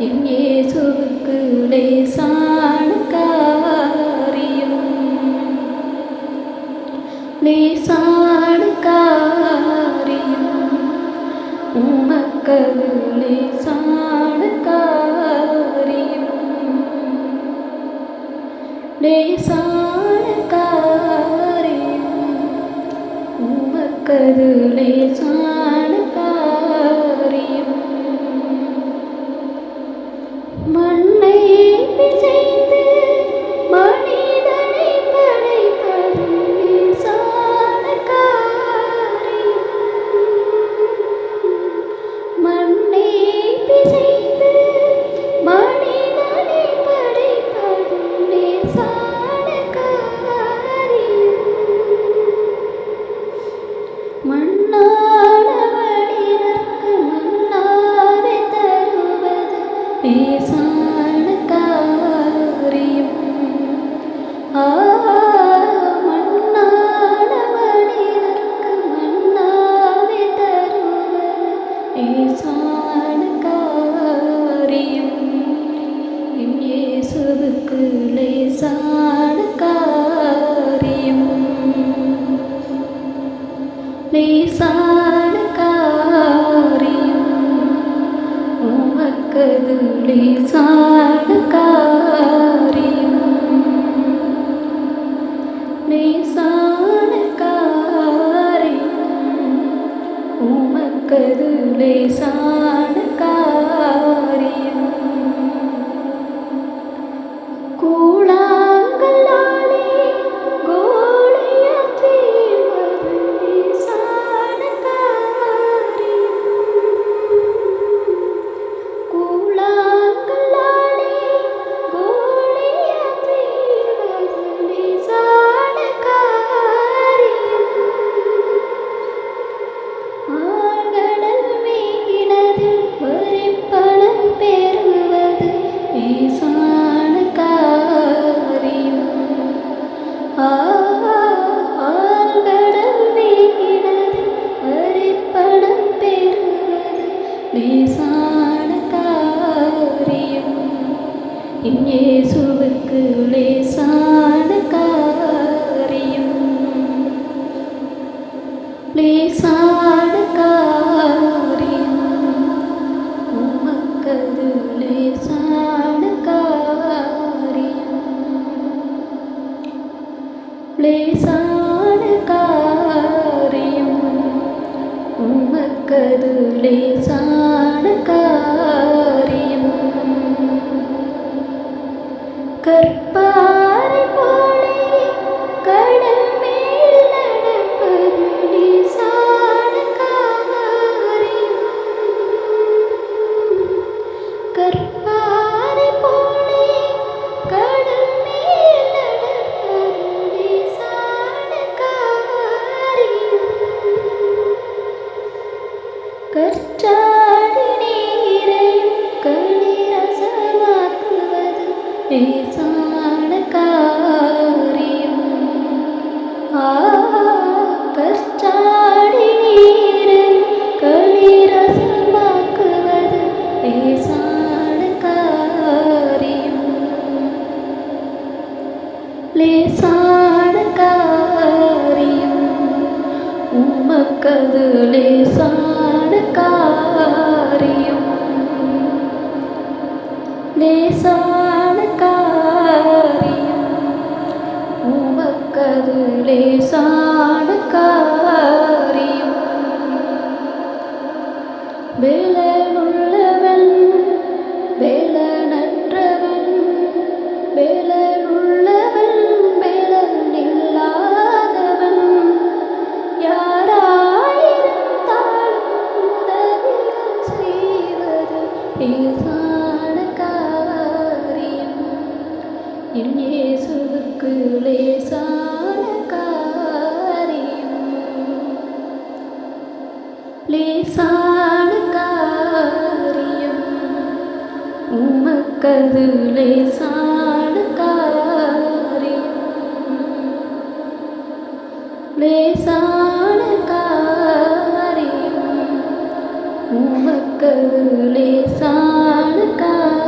എന്നെ സുഹൃക്കളെ സാണക്കാറിയും. സാണക്കാറിയും. ഉമക്കളെ സാണക്കാറിയും. സാണക്കാറിയും. ഉമക്കളെ സാ இயேசுவுக்கு லேசான காரியம். லேசான காரியம். உமக்கது லேசான காரியம். லேசான காரியம். உமக்கது லேசான லேசான காரியம். உமக்கது லேசான லேசான காரியம் ஆ கற்றாடி களிரசமாக்குவது லேசான காரியம் லேசான காரியம் உமக்கது லேசான காரியம் കഥകളെ സാടക്കാരിയും വിളനുള്ളവൻ വിളനറ്റവൻ വിളനുള്ളവൻ വിളനില്ലാതവൻ യാരായിരുന്നാലും ഉദവികൾ ചെയ്തത് லேசான காரியம் உமக்கது லேசான காரியம் லேசான காரியம் உமக்கது லேசான காரியம்